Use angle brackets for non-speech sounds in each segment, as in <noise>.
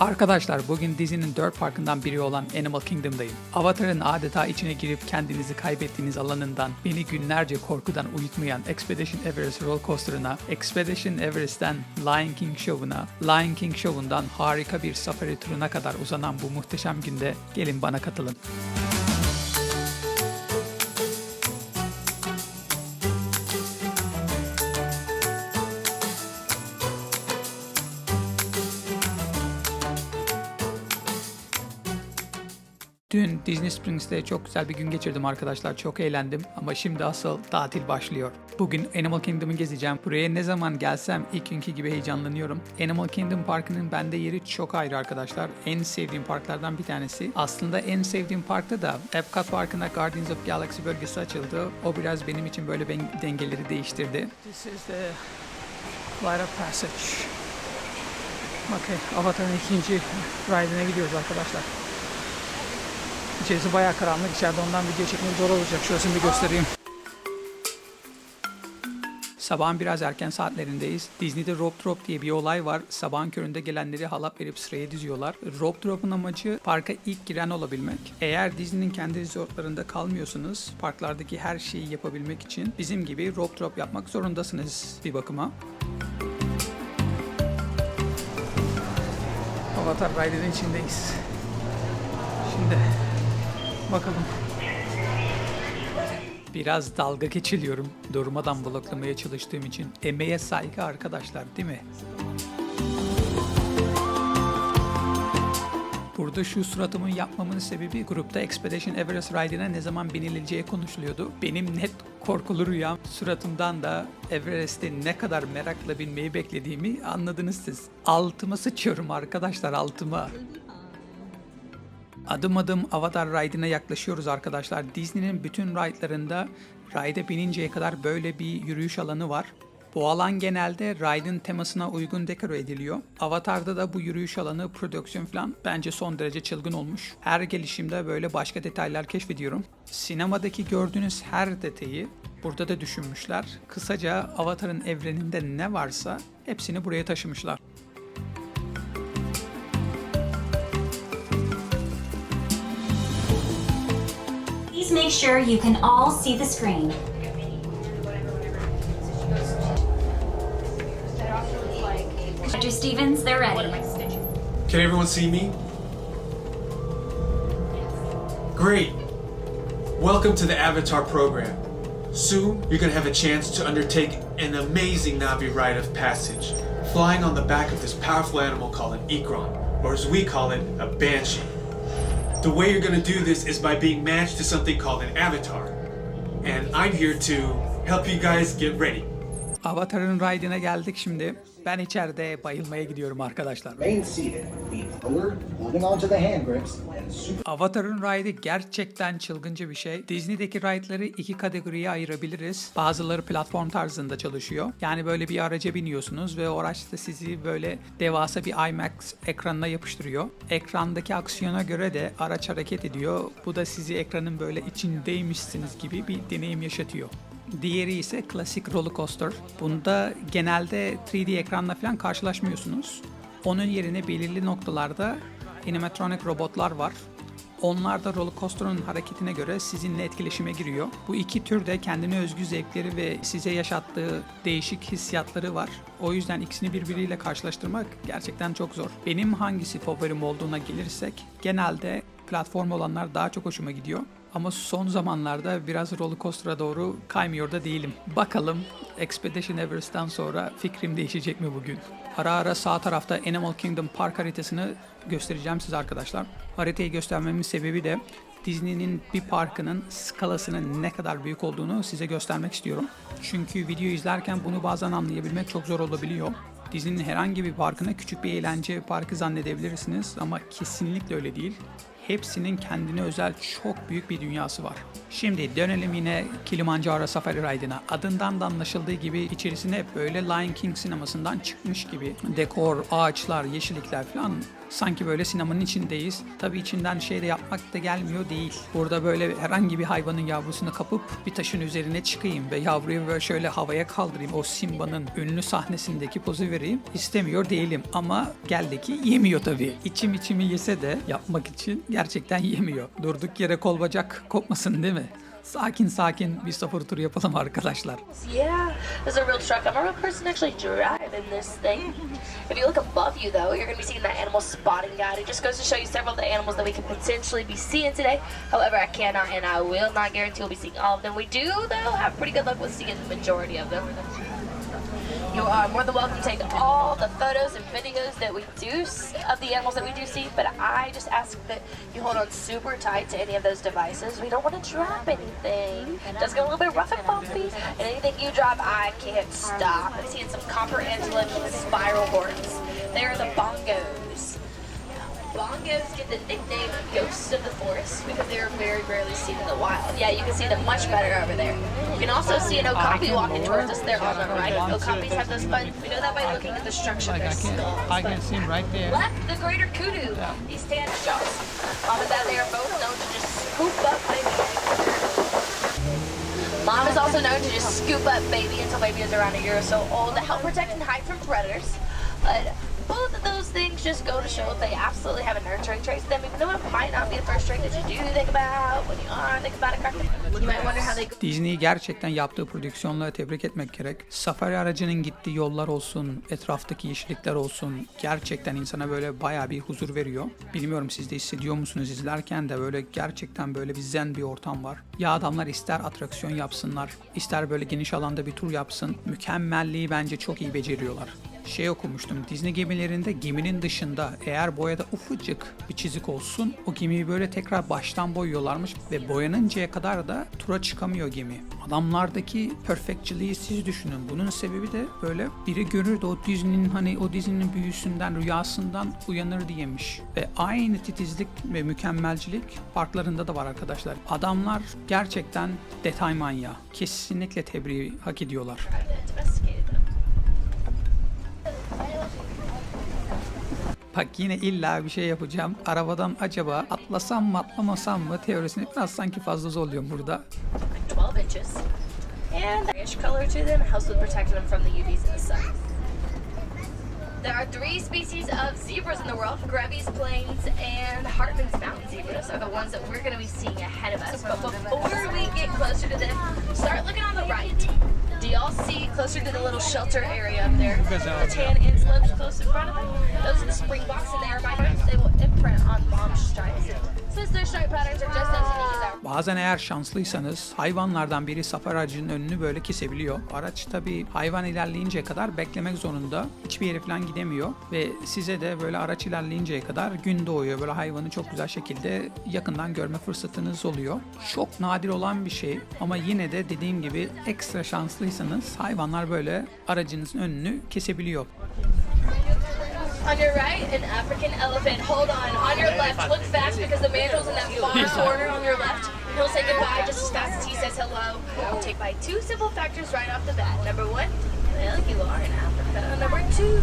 Arkadaşlar bugün dizinin dört parkından biri olan Animal Kingdom'dayım. Avatar'ın adeta içine girip kendinizi kaybettiğiniz alanından beni günlerce korkudan uyutmayan Expedition Everest roller coaster'ına, Expedition Everest'ten Lion King Show'una, Lion King Show'undan harika bir safari turuna kadar uzanan bu muhteşem günde gelin bana katılın. Disney Springs'te çok güzel bir gün geçirdim arkadaşlar. Çok eğlendim ama şimdi asıl tatil başlıyor. Bugün Animal Kingdom'u gezeceğim. Buraya ne zaman gelsem ilk günkü gibi heyecanlanıyorum. Animal Kingdom Parkı'nın bende yeri çok ayrı arkadaşlar. En sevdiğim parklardan bir tanesi. Aslında en sevdiğim parkta da Epcot Parkı'nda Guardians of Galaxy bölgesi açıldı. O biraz benim için böyle ben- dengeleri değiştirdi. This is the Flight of Passage. Okay, Avatar'ın ikinci ride'ine gidiyoruz arkadaşlar. İçerisi bayağı karanlık. İçeride ondan video çekmek zor olacak. Şurasını bir göstereyim. Sabahın biraz erken saatlerindeyiz. Disney'de rope drop diye bir olay var. Sabahın köründe gelenleri halat verip sıraya diziyorlar. Rope drop'un amacı parka ilk giren olabilmek. Eğer Disney'nin kendi resortlarında kalmıyorsanız parklardaki her şeyi yapabilmek için bizim gibi rope drop yapmak zorundasınız bir bakıma. Avatar Ride'ın içindeyiz. Şimdi bakalım. Biraz dalga geçiliyorum. Durmadan bloklamaya çalıştığım için. Emeğe saygı arkadaşlar değil mi? Burada şu suratımın yapmamın sebebi grupta Expedition Everest Ride'ine ne zaman binileceği konuşuluyordu. Benim net korkulu rüyam suratımdan da Everest'e ne kadar merakla binmeyi beklediğimi anladınız siz. Altıma sıçıyorum arkadaşlar altıma. Adım adım Avatar Ride'ine yaklaşıyoruz arkadaşlar. Disney'nin bütün ride'larında ride'e bininceye kadar böyle bir yürüyüş alanı var. Bu alan genelde ride'ın temasına uygun dekore ediliyor. Avatar'da da bu yürüyüş alanı, prodüksiyon falan bence son derece çılgın olmuş. Her gelişimde böyle başka detaylar keşfediyorum. Sinemadaki gördüğünüz her detayı burada da düşünmüşler. Kısaca Avatar'ın evreninde ne varsa hepsini buraya taşımışlar. Please make sure you can all see the screen. Dr. Stevens, they're ready. Can everyone see me? Great. Welcome to the Avatar program. Soon, you're going to have a chance to undertake an amazing Navi rite of passage, flying on the back of this powerful animal called an Ikron, or as we call it, a Banshee. The way you're going to do this is by being matched to something called an avatar. And I'm here to help you guys get ready. Avatar'ın ride'ine geldik şimdi. Ben içeride bayılmaya gidiyorum arkadaşlar. Remain seated, forward, holding onto the hand grips, Avatar'ın ride'i gerçekten çılgınca bir şey. Disney'deki ride'ları iki kategoriye ayırabiliriz. Bazıları platform tarzında çalışıyor. Yani böyle bir araca biniyorsunuz ve o araç da sizi böyle devasa bir IMAX ekranına yapıştırıyor. Ekrandaki aksiyona göre de araç hareket ediyor. Bu da sizi ekranın böyle içindeymişsiniz gibi bir deneyim yaşatıyor. Diğeri ise klasik roller coaster. Bunda genelde 3D ekranla falan karşılaşmıyorsunuz. Onun yerine belirli noktalarda animatronic robotlar var. Onlar da roller coaster'ın hareketine göre sizinle etkileşime giriyor. Bu iki tür de kendine özgü zevkleri ve size yaşattığı değişik hissiyatları var. O yüzden ikisini birbiriyle karşılaştırmak gerçekten çok zor. Benim hangisi favorim olduğuna gelirsek genelde platform olanlar daha çok hoşuma gidiyor. Ama son zamanlarda biraz roller coaster'a doğru kaymıyor da değilim. Bakalım Expedition Everest'ten sonra fikrim değişecek mi bugün? Ara ara sağ tarafta Animal Kingdom park haritasını göstereceğim size arkadaşlar. Haritayı göstermemin sebebi de Disney'nin bir parkının skalasının ne kadar büyük olduğunu size göstermek istiyorum. Çünkü video izlerken bunu bazen anlayabilmek çok zor olabiliyor. Disney'nin herhangi bir parkına küçük bir eğlence parkı zannedebilirsiniz ama kesinlikle öyle değil hepsinin kendine özel çok büyük bir dünyası var. Şimdi dönelim yine Kilimanjaro Safari Ride'ına. Adından da anlaşıldığı gibi içerisinde hep böyle Lion King sinemasından çıkmış gibi dekor, ağaçlar, yeşillikler falan Sanki böyle sinemanın içindeyiz. Tabii içinden şey de yapmak da gelmiyor değil. Burada böyle herhangi bir hayvanın yavrusunu kapıp bir taşın üzerine çıkayım ve yavruyu böyle şöyle havaya kaldırayım. O Simba'nın ünlü sahnesindeki pozu vereyim. İstemiyor değilim ama geldi ki yemiyor tabii. İçim içimi yese de yapmak için gerçekten yemiyor. Durduk yere kol bacak kopmasın değil mi? Sakin sakin bir safari turu yapalım arkadaşlar. Yeah, it's a real truck. I'm a real person actually driving this thing. If you look above you, though, you're going to be seeing that animal spotting guide. It just goes to show you several of the animals that we could potentially be seeing today. However, I cannot and I will not guarantee we'll be seeing all of them. We do, though, have pretty good luck with seeing the majority of them. You are more than welcome to take all the photos and videos that we do of the animals that we do see, but I just ask that you hold on super tight to any of those devices. We don't want to drop anything. It does get a little bit rough and bumpy, and anything you drop, I can't stop. I'm seeing some copper antelope with spiral horns. They are the bongos. Bongos get the nickname ghosts of the forest because they are very rarely seen in the wild. Yeah, you can see them much better over there. You can also see an okapi walking towards us there on the right. Okapis have those fun. We know that by looking at the structure of their skulls. I can see him right there. Left, the greater kudu. These tan sharks. Mom and dad, they are both known to just scoop up baby. Mom is also known to just scoop up baby until baby is around a year or so old to help protect and hide from predators. But both of those things just go to show that they absolutely have a nurturing trait to them, even though it might not be the first trait that you do think about when you are thinking about a correctly. Disney'i gerçekten yaptığı prodüksiyonla tebrik etmek gerek. Safari aracının gittiği yollar olsun, etraftaki yeşillikler olsun gerçekten insana böyle bayağı bir huzur veriyor. Bilmiyorum siz de hissediyor musunuz izlerken de böyle gerçekten böyle bir zen bir ortam var. Ya adamlar ister atraksiyon yapsınlar, ister böyle geniş alanda bir tur yapsın. Mükemmelliği bence çok iyi beceriyorlar. Şey okumuştum. Disney gemilerinde geminin dışında eğer boyada ufacık bir çizik olsun o gemiyi böyle tekrar baştan boyuyorlarmış ve boyanıncaya kadar da tura çıkamıyor gemi. Adamlardaki perfectçiliği siz düşünün. Bunun sebebi de böyle biri görür de o Disney'nin hani o Disney'nin büyüsünden, rüyasından uyanır diyemiş. Ve aynı titizlik ve mükemmelcilik parklarında da var arkadaşlar. Adamlar gerçekten detay manyağı. Kesinlikle tebriği hak ediyorlar. Bak yine illa bir şey yapacağım. Arabadan acaba atlasam mı atlamasam mı teorisini biraz sanki fazla zorluyorum burada. 12 inches. And grayish color to them helps with protecting them from the UVs in the sun. There are three species of zebras in the world. Grevy's Plains and Hartman's Mountain zebras are the ones that we're going to be seeing ahead of us. But before we get closer to them, start looking on the right. Closer to the little shelter area up there? The tan antelopes close in front of them? Those are the springboks and they are my friends. They will imprint on mom's stripes. Bazen eğer şanslıysanız hayvanlardan biri safari aracının önünü böyle kesebiliyor. Araç tabi hayvan ilerleyinceye kadar beklemek zorunda. Hiçbir yere falan gidemiyor. Ve size de böyle araç ilerleyinceye kadar gün doğuyor. Böyle hayvanı çok güzel şekilde yakından görme fırsatınız oluyor. Çok nadir olan bir şey ama yine de dediğim gibi ekstra şanslıysanız hayvanlar böyle aracınızın önünü kesebiliyor. On your right, an African elephant. Hold on. On your left, look fast because the mandrel's in that far corner on your left. He'll say goodbye just as fast as he says hello. We'll take by two simple factors right off the bat. Number one, well, you are in Africa. Number two,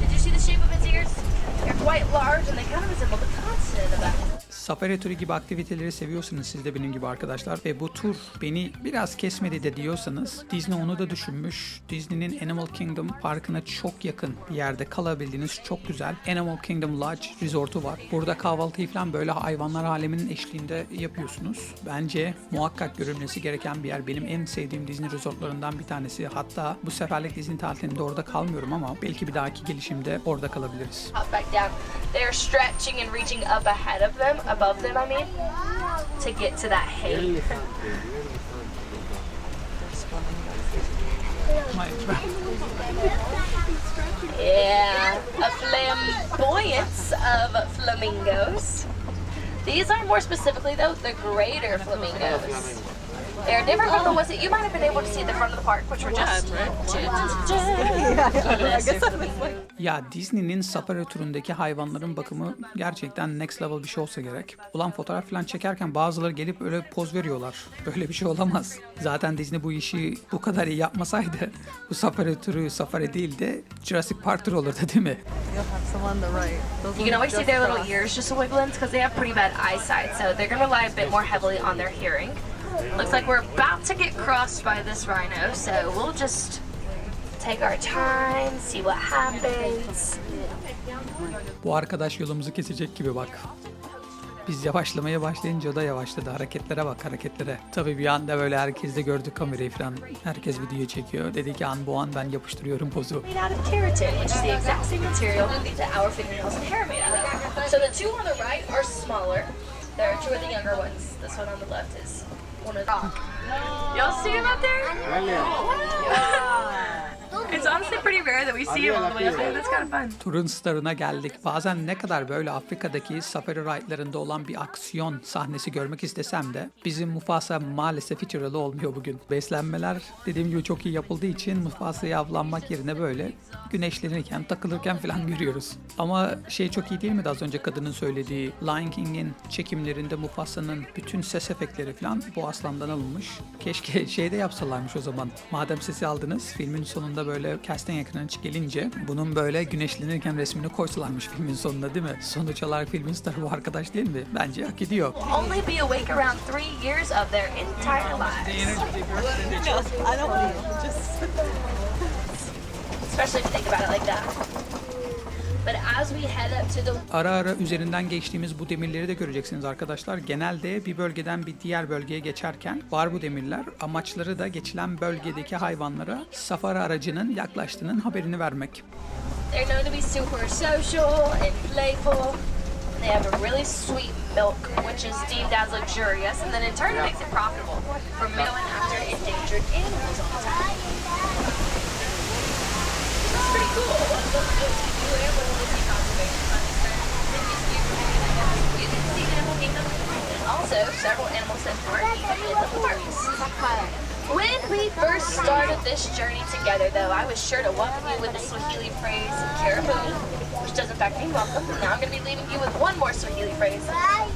did you see the shape of its ears? Safari turu gibi aktiviteleri seviyorsanız siz de benim gibi arkadaşlar ve bu tur beni biraz kesmedi de diyorsanız Disney onu da düşünmüş. Disney'nin Animal Kingdom parkına çok yakın bir yerde kalabildiğiniz çok güzel Animal Kingdom Lodge Resort'u var. Burada kahvaltıyı falan böyle hayvanlar aleminin eşliğinde yapıyorsunuz. Bence muhakkak görülmesi gereken bir yer. Benim en sevdiğim Disney resortlarından bir tanesi. Hatta bu seferlik Disney tatilinde orada kalmıyorum ama belki bir dahaki gelişimde orada kalabiliriz. hop stretching and reaching up ahead of them, above them, I mean, to get to that hay. Yeah, a flamboyance of flamingos. These are more specifically, though, the greater flamingos. They're different from the ones that you might have been able to see at the front of the park, which were just. <laughs> Ya Disney'nin safari turundaki hayvanların bakımı gerçekten next level bir şey olsa gerek. Ulan fotoğraf falan çekerken bazıları gelip öyle poz veriyorlar. <laughs> Böyle bir şey olamaz. Zaten Disney bu işi bu kadar iyi yapmasaydı <laughs> bu safari turu safari değil de Jurassic Park turu olurdu değil mi? You'll have some on the right. Those You can always see their little ears just wiggling because they have pretty bad eyesight, so they're gonna rely a bit more heavily on their hearing. Looks like we're about to get crossed by this rhino, so we'll just take our time, see what happens. Bu arkadaş yolumuzu kesecek gibi bak. Biz yavaşlamaya başlayınca da yavaşladı. Hareketlere bak hareketlere. Tabii bir anda böyle herkes de gördü kamerayı falan. Herkes video çekiyor. Dedi ki an bu an ben yapıştırıyorum pozu. So the two on the right are smaller. There are two of the younger ones. This one on the left is one of the. Y'all see him out there? It's honestly pretty rare that we see him all the way up there. That's kind of fun. Turun starına geldik. Bazen ne kadar böyle Afrika'daki safari ride'larında olan bir aksiyon sahnesi görmek istesem de bizim Mufasa maalesef hiç oralı olmuyor bugün. Beslenmeler dediğim gibi çok iyi yapıldığı için Mufasa'yı avlanmak yerine böyle güneşlenirken, takılırken falan <laughs> görüyoruz. Ama şey çok iyi değil mi de az önce kadının söylediği Lion King'in çekimlerinde Mufasa'nın bütün ses efektleri falan bu aslandan alınmış. Keşke şeyde yapsalarmış o zaman. Madem sesi aldınız filmin sonunda böyle casting ekranı gelince bunun böyle güneşlenirken resmini koysalarmış filmin sonunda değil mi? Sonuç olarak filmin starı bu arkadaş değil mi? Bence hak ediyor. Only be awake around three years of their entire lives. Especially if you think about it like that. But as we head up to the Ara ara üzerinden geçtiğimiz bu demirleri de göreceksiniz arkadaşlar. Genelde bir bölgeden bir diğer bölgeye geçerken var bu demirler. Amaçları da geçilen bölgedeki hayvanlara safari aracının yaklaştığının haberini vermek. They're known to be super social and playful. They have a really sweet milk, which is deemed as luxurious, and then in turn makes it profitable for going after endangered animals all the time. It's pretty cool. One of the most you and one of the sea conservation funds that used to be promoting animals in the Sea Animal Kingdom, and also several animals that weren't even in the parks. When we first started this journey together, though, I was sure to welcome you with the Swahili phrase "karabuni," which does in fact mean welcome. Now I'm going to be leaving you with one more Swahili phrase,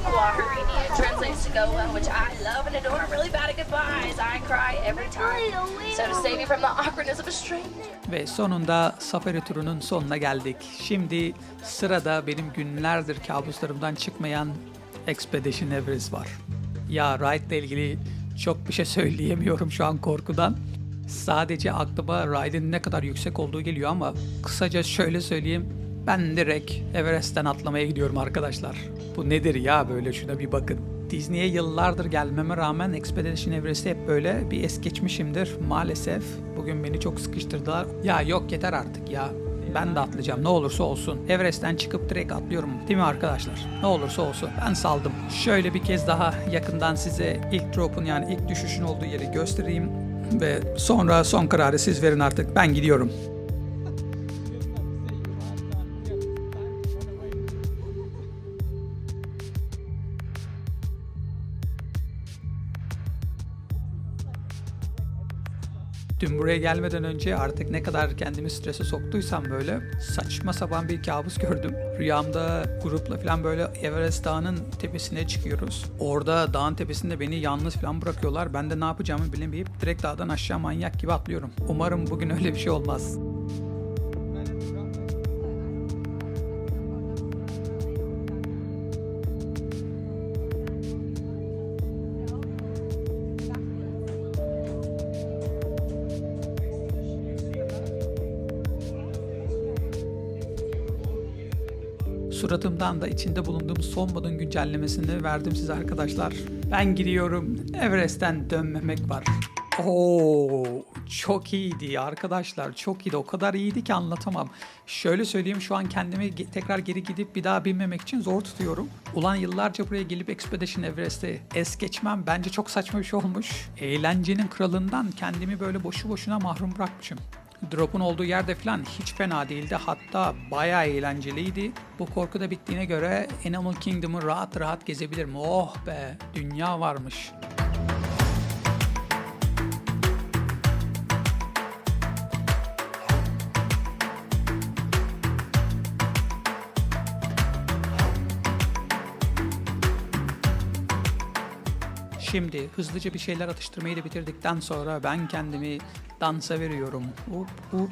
"kwaherini." It translates to "go well," which I love and adore. I'm really bad at goodbyes. I cry every time. So to save you from the awkwardness of a stranger. Ve sonunda safari turunun sonuna geldik. Şimdi sırada benim günlerdir kabuslarımdan çıkmayan Expedition Everest var. Ya ride ile ilgili çok bir şey söyleyemiyorum şu an korkudan. Sadece aklıma ride'in ne kadar yüksek olduğu geliyor ama kısaca şöyle söyleyeyim. Ben direkt Everest'ten atlamaya gidiyorum arkadaşlar. Bu nedir ya böyle şuna bir bakın. Disney'e yıllardır gelmeme rağmen Expedition Everest'i hep böyle bir es geçmişimdir maalesef. Bugün beni çok sıkıştırdılar. Ya yok yeter artık ya. Ben de atlayacağım ne olursa olsun. Everest'ten çıkıp direkt atlıyorum değil mi arkadaşlar? Ne olursa olsun ben saldım. Şöyle bir kez daha yakından size ilk drop'un yani ilk düşüşün olduğu yeri göstereyim. Ve sonra son kararı siz verin artık. Ben gidiyorum. Dün buraya gelmeden önce artık ne kadar kendimi strese soktuysam böyle saçma sapan bir kabus gördüm. Rüyamda grupla falan böyle Everest Dağı'nın tepesine çıkıyoruz. Orada dağın tepesinde beni yalnız falan bırakıyorlar. Ben de ne yapacağımı bilemeyip direkt dağdan aşağı manyak gibi atlıyorum. Umarım bugün öyle bir şey olmaz. Suratımdan da içinde bulunduğum son modun güncellemesini verdim size arkadaşlar. Ben gidiyorum. Everest'ten dönmemek var. Oo, çok iyiydi arkadaşlar. Çok iyiydi. O kadar iyiydi ki anlatamam. Şöyle söyleyeyim şu an kendimi tekrar geri gidip bir daha binmemek için zor tutuyorum. Ulan yıllarca buraya gelip Expedition Everest'i es geçmem bence çok saçma bir şey olmuş. Eğlencenin kralından kendimi böyle boşu boşuna mahrum bırakmışım. Drop'un olduğu yerde falan hiç fena değildi. Hatta bayağı eğlenceliydi. Bu korku da bittiğine göre Animal Kingdom'u rahat rahat gezebilirim. Oh be, dünya varmış. Şimdi hızlıca bir şeyler atıştırmayı da bitirdikten sonra ben kendimi dansa veriyorum. Up, up.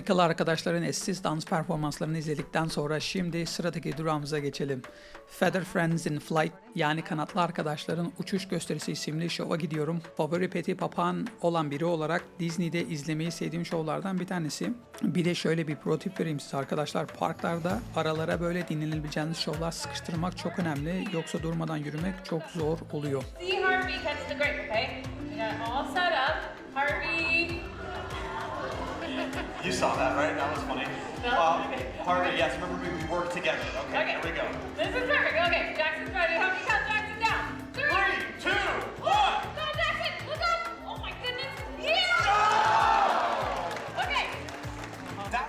Afrikalı arkadaşların eşsiz dans performanslarını izledikten sonra şimdi sıradaki durağımıza geçelim. Feather Friends in Flight yani kanatlı arkadaşların uçuş gösterisi isimli şova gidiyorum. Favori Peti Papağan olan biri olarak Disney'de izlemeyi sevdiğim şovlardan bir tanesi. Bir de şöyle bir pro tip vereyim size arkadaşlar. Parklarda aralara böyle dinlenebileceğiniz şovlar sıkıştırmak çok önemli. Yoksa durmadan yürümek çok zor oluyor. See Harvey the grape, okay? All set up. Harvey. You saw that, right? That was funny. No. Um, Harvey, yes, remember we, worked together. Okay, Okay. here we go. This is perfect. Okay, Jackson's ready. Help me count Jackson down. Three, two, one. Go, Jackson! Look up! Oh my goodness! Yeah! Okay.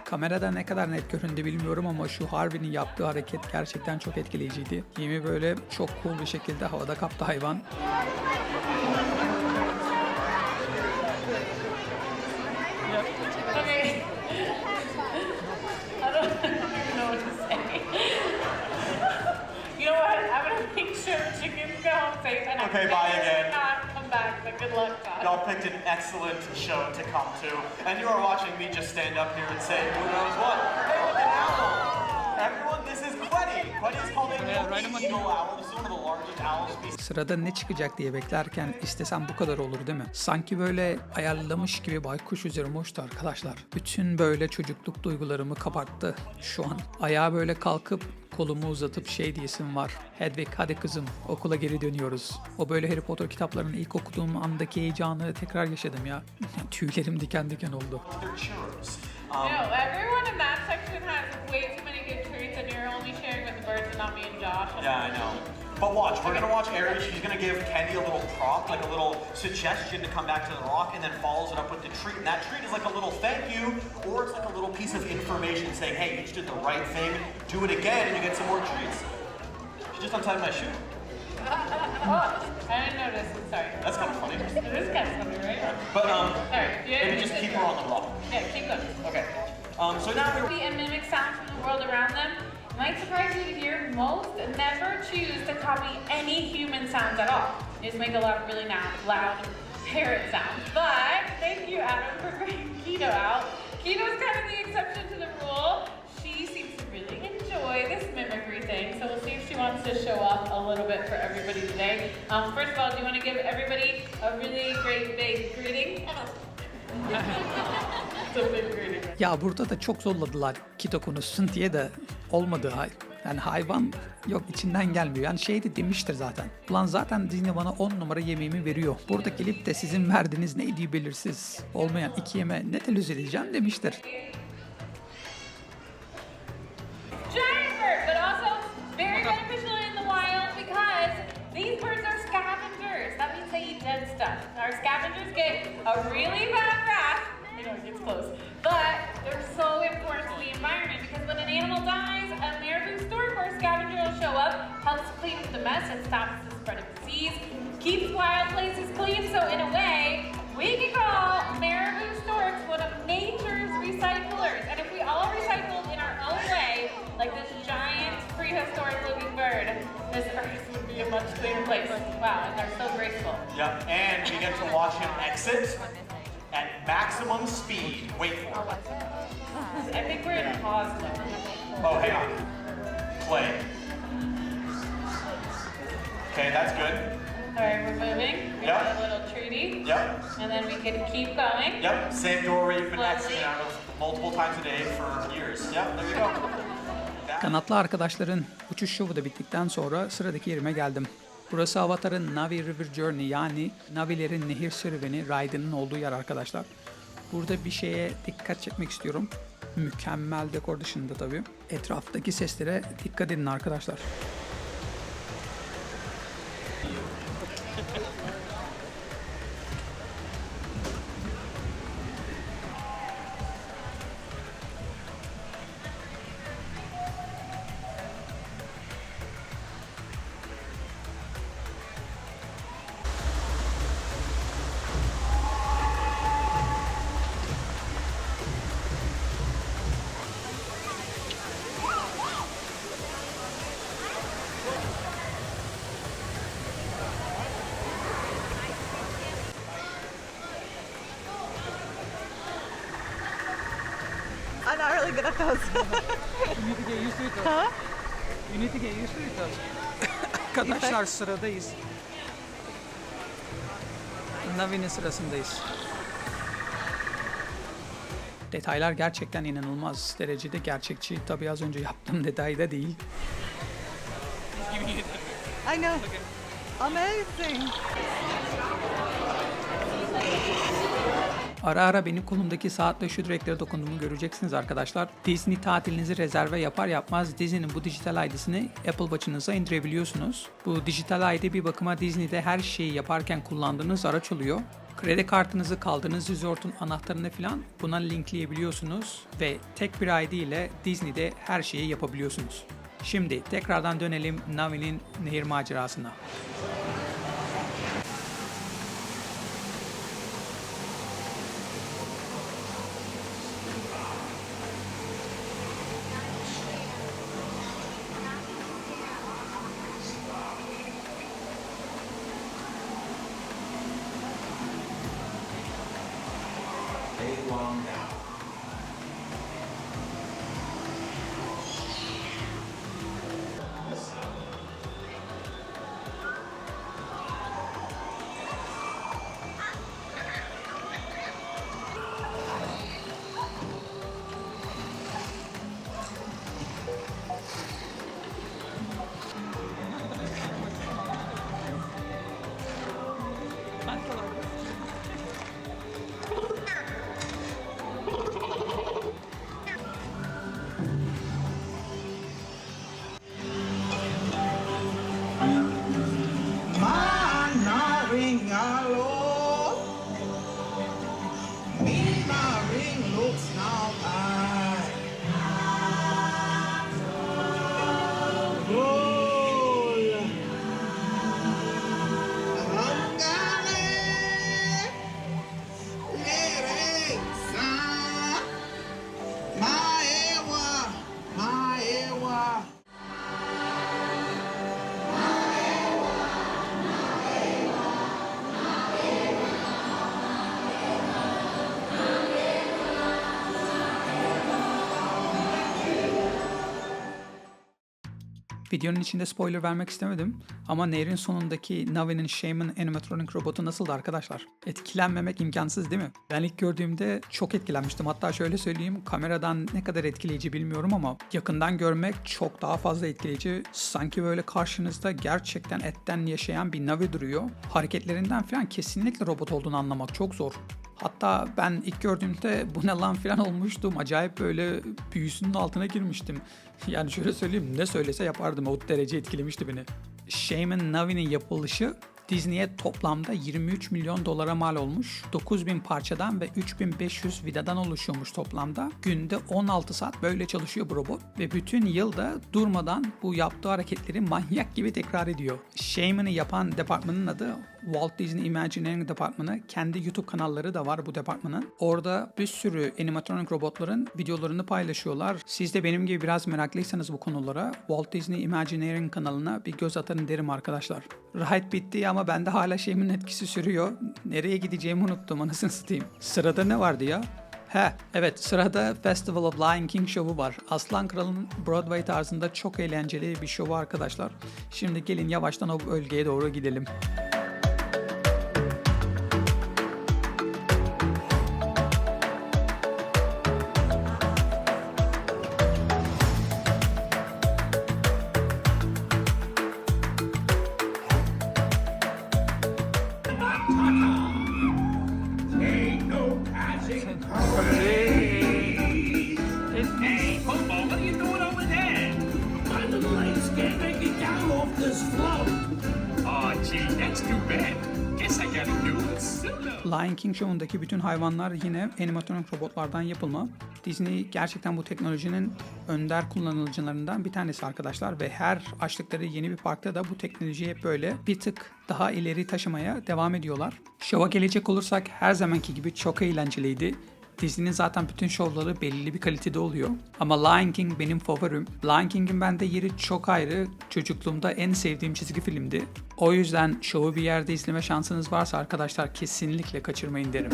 Kamerada ne kadar net göründü bilmiyorum ama şu Harvey'nin yaptığı hareket gerçekten çok etkileyiciydi. Yemi böyle çok cool bir şekilde havada kaptı hayvan. Okay, I'm bye again. not come back. But good luck, Todd. Y'all picked an excellent show to come to, and you are watching me just stand up here and say, who knows what? Hey, look at owl! Everyone, this is Quetty. Quetty is called a Milky Eagle owl. Sırada ne çıkacak diye beklerken istesem bu kadar olur değil mi? Sanki böyle ayarlamış gibi baykuş üzerime uçtu arkadaşlar. Bütün böyle çocukluk duygularımı kapattı şu an. Ayağa böyle kalkıp kolumu uzatıp şey diyesim var. Hedwig hadi kızım okula geri dönüyoruz. O böyle Harry Potter kitaplarını ilk okuduğum andaki heyecanı tekrar yaşadım ya. <laughs> Tüylerim diken diken oldu. They're churros. No, everyone in that section has way too many good treats, and you're only sharing with the birds and not me and Josh. Yeah, I know. But watch, we're gonna watch Aries. She's gonna give Kenny a little prompt, like a little suggestion to come back to the rock, and then follows it up with the treat. And that treat is like a little thank you, or it's like a little piece of information saying, hey, you just did the right thing, do it again, and you get some more treats. She just untied my shoe. Oh, <laughs> I didn't notice. I'm sorry. That's kind of funny. It is kind of funny, right? But um, Sorry. Yeah, maybe just keep her on the rock. Yeah, keep going. Okay. Um, so now we're and mimic sounds from the world around them. Might surprise you to hear most never choose to copy any human sounds at all. They just make a lot of really loud parrot sounds. But thank you, Adam, for bringing Keto out. Keto's kind of the exception to the rule. She seems to really enjoy this mimicry thing, so we'll see if she wants to show off a little bit for everybody today. Um, first of all, do you want to give everybody a really great big greeting? <laughs> Ya burada da çok zorladılar Kito konuşsun diye de olmadı. hay- Yani hayvan yok içinden gelmiyor. Yani şey de demiştir zaten. Ulan zaten Disney bana 10 numara yemeğimi veriyor. Burada gelip de sizin verdiğiniz neydi belirsiz olmayan iki yeme ne telöz edeceğim demiştir. they. Our scavengers get a really bad rap. Know it gets close, but they're so important to the environment because when an animal dies, a American stork or scavenger will show up, helps clean up the mess and stops the spread of disease, keeps wild places clean. So in a way, we can call Marabou storks one of nature's recyclers. And if we all recycled in our own way, like this giant prehistoric looking bird, this earth would be a much cleaner place. Wow, and they're so graceful. Yep, and we get to watch him exit at maximum speed. Wait for it. I think we're in pause mode. Oh, hang on. Play. Okay, that's good. All right, we're moving. We Yep. got a little treaty. Yep, And then we can keep going. yep. Same doorway you've been Lovely. exiting out of multiple times a day for years. Yep, there you go. <laughs> Kanatlı arkadaşların uçuş şovu da bittikten sonra sıradaki yerime geldim. Burası Avatar'ın Navi River Journey yani Navilerin nehir serüveni ride'ının olduğu yer arkadaşlar. Burada bir şeye dikkat çekmek istiyorum. Mükemmel dekor dışında tabii. Etraftaki seslere dikkat edin arkadaşlar. Not really good at those. You need to get used to it huh? You need to get used to it Arkadaşlar sıradayız. Navi'nin sırasındayız. Detaylar gerçekten inanılmaz derecede gerçekçi. Tabii az önce yaptığım detayda değil. I know. Amazing. Ara ara benim kolumdaki saatle şu direklere dokunduğumu göreceksiniz arkadaşlar. Disney tatilinizi rezerve yapar yapmaz Disney'nin bu dijital ID'sini Apple Watch'ınıza indirebiliyorsunuz. Bu dijital ID bir bakıma Disney'de her şeyi yaparken kullandığınız araç oluyor. Kredi kartınızı kaldığınız resortun anahtarını falan buna linkleyebiliyorsunuz ve tek bir ID ile Disney'de her şeyi yapabiliyorsunuz. Şimdi tekrardan dönelim Navi'nin nehir macerasına. Videonun içinde spoiler vermek istemedim ama nehrin sonundaki Navi'nin Shaman animatronic robotu nasıldı arkadaşlar? Etkilenmemek imkansız değil mi? Ben ilk gördüğümde çok etkilenmiştim. Hatta şöyle söyleyeyim kameradan ne kadar etkileyici bilmiyorum ama yakından görmek çok daha fazla etkileyici. Sanki böyle karşınızda gerçekten etten yaşayan bir Navi duruyor. Hareketlerinden falan kesinlikle robot olduğunu anlamak çok zor. Hatta ben ilk gördüğümde bu ne lan falan olmuştum. Acayip böyle büyüsünün altına girmiştim. <laughs> Yani şöyle söyleyeyim ne söylese yapardım. O derece etkilemişti beni. Shaman Navi'nin yapılışı Disney'e toplamda 23 milyon dolara mal olmuş. 9000 parçadan ve 3500 vidadan oluşuyormuş toplamda. Günde 16 saat böyle çalışıyor bu robot ve bütün yılda durmadan bu yaptığı hareketleri manyak gibi tekrar ediyor. Shaman'ı yapan departmanın adı Walt Disney Imagineering Departmanı. Kendi YouTube kanalları da var bu departmanın. Orada bir sürü animatronic robotların videolarını paylaşıyorlar. Siz de benim gibi biraz meraklıysanız bu konulara Walt Disney Imagineering kanalına bir göz atın derim arkadaşlar. Ride bitti ama bende hala şeyimin etkisi sürüyor. Nereye gideceğimi unuttum anasını satayım. Sırada ne vardı ya? He, evet sırada Festival of Lion King şovu var. Aslan Kral'ın Broadway tarzında çok eğlenceli bir şovu arkadaşlar. Şimdi gelin yavaştan o bölgeye doğru gidelim. Hey, Hobo, what are you doing over there? I'm a light scared I get down off this float. Oh, gee, that's too bad. Lion King Show'undaki bütün hayvanlar yine animatronik robotlardan yapılma. Disney gerçekten bu teknolojinin önder kullanıcılarından bir tanesi arkadaşlar ve her açtıkları yeni bir parkta da bu teknolojiyi böyle bir tık daha ileri taşımaya devam ediyorlar. Şova gelecek olursak her zamanki gibi çok eğlenceliydi. Disney'nin zaten bütün şovları belirli bir kalitede oluyor. Ama Lion King benim favorim. Lion King'in bende yeri çok ayrı. Çocukluğumda en sevdiğim çizgi filmdi. O yüzden şovu bir yerde izleme şansınız varsa arkadaşlar kesinlikle kaçırmayın derim.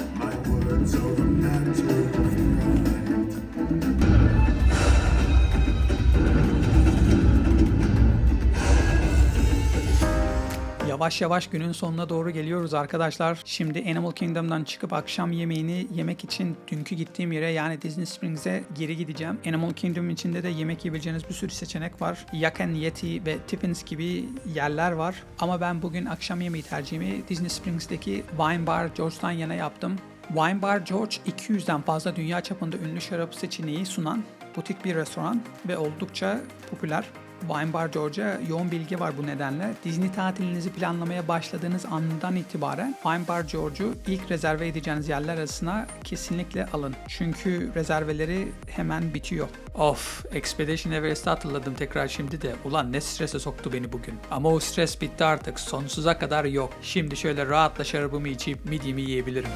Yavaş yavaş günün sonuna doğru geliyoruz arkadaşlar. Şimdi Animal Kingdom'dan çıkıp akşam yemeğini yemek için dünkü gittiğim yere yani Disney Springs'e geri gideceğim. Animal Kingdom içinde de yemek yiyebileceğiniz bir sürü seçenek var. Yak and Yeti ve Tiffins gibi yerler var. Ama ben bugün akşam yemeği tercihimi Disney Springs'teki Wine Bar George'dan yana yaptım. Wine Bar George 200'den fazla dünya çapında ünlü şarap seçeneği sunan butik bir restoran ve oldukça popüler. Wine Bar George'a yoğun bilgi var bu nedenle. Disney tatilinizi planlamaya başladığınız andan itibaren Wine Bar George'u ilk rezerve edeceğiniz yerler arasına kesinlikle alın. Çünkü rezerveleri hemen bitiyor. Of, Expedition Everest'i hatırladım tekrar şimdi de. Ulan ne strese soktu beni bugün. Ama o stres bitti artık. Sonsuza kadar yok. Şimdi şöyle rahatla şarabımı içip midyemi yiyebilirim.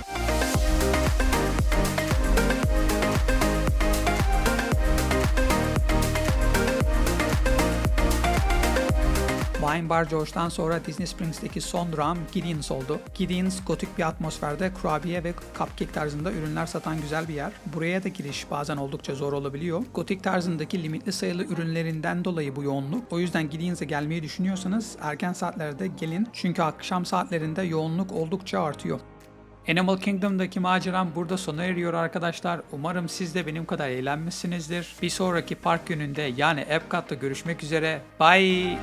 Wine Bar George'dan sonra Disney Springs'teki son durağım Gideon's oldu. Gideon's gotik bir atmosferde kurabiye ve cupcake tarzında ürünler satan güzel bir yer. Buraya da giriş bazen oldukça zor olabiliyor. Gotik tarzındaki limitli sayılı ürünlerinden dolayı bu yoğunluk. O yüzden Gideon's'a gelmeyi düşünüyorsanız erken saatlerde gelin. Çünkü akşam saatlerinde yoğunluk oldukça artıyor. Animal Kingdom'daki maceram burada sona eriyor arkadaşlar. Umarım siz de benim kadar eğlenmişsinizdir. Bir sonraki park gününde yani Epcot'ta görüşmek üzere. Bye!